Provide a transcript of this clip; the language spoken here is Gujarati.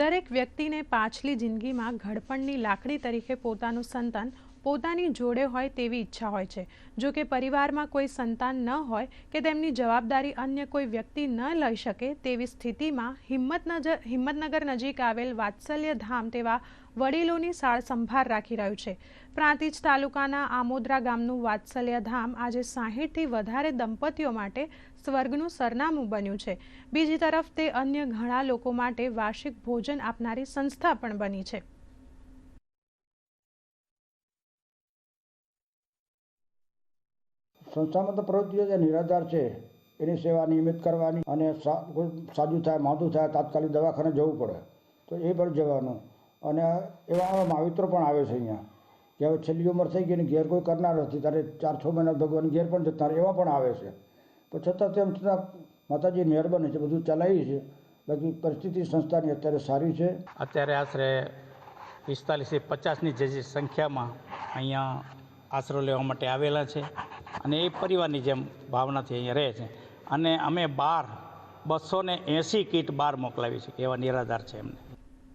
દરેક વ્યક્તિને પાછલી જિંદગીમાં ઘડપણની લાકડી તરીકે પોતાનું સંતાન પોતાની જોડે હોય તેવી ઈચ્છા હોય છે. જો કે પરિવારમાં કોઈ સંતાન ન હોય કે તેમની જવાબદારી અન્ય કોઈ વ્યક્તિ ન લઈ શકે તેવી સ્થિતિમાં હિંમતનગર હિંમતનગર નજીક આવેલ વાત્સલ્ય ધામ તેવા વડીલોની સાળ સંભાળ રાખી રહ્યું છે. પ્રાંતિજ તાલુકાના આમોદરા ગામનું વાત્સલ્ય ધામ આજે સાહીઠથી વધારે દંપતીઓ માટે સ્વર્ગનું સરનામું બન્યું છે. બીજી તરફ તે અન્ય ઘણા લોકો માટે વાર્ષિક ભોજન આપનારી સંસ્થા પણ બની છે. સંસ્થામાં તો પ્રવૃત્તિઓ જે નિરાધાર છે, એની સેવા નિયમિત કરવાની અને સાજું થાય માદું થાય, તાત્કાલિક દવાખાને જવું પડે. તો એ પણ જવાનું. અને એવા માવિત્રો પણ આવે છે અહીંયા. કે હવે છેલ્લી ઉંમર થઈ ગઈ અને ઘેર કોઈ કરનાર નથી. ત્યારે ચાર છ મહિના ભગવાન ઘેર પણ જતા એવા પણ આવે છે. પણ છતાં તેમ છતાં માતાજી મહેરબાની છે, બધું ચલાવી છે બાકી પરિસ્થિતિ સંસ્થાની અત્યારે સારી છે. અત્યારે આશરે પિસ્તાલીસથી પચાસની જે સંખ્યામાં અહીંયા આશરો લેવા માટે આવેલા છે. અને એ પરિવારની જેમ ભાવનાથી અહીંયા રહે છે. અને અમે બાર બસો ને એંસી કીટ બહાર મોકલાવી છે, એવા નિરાધાર છે એમને.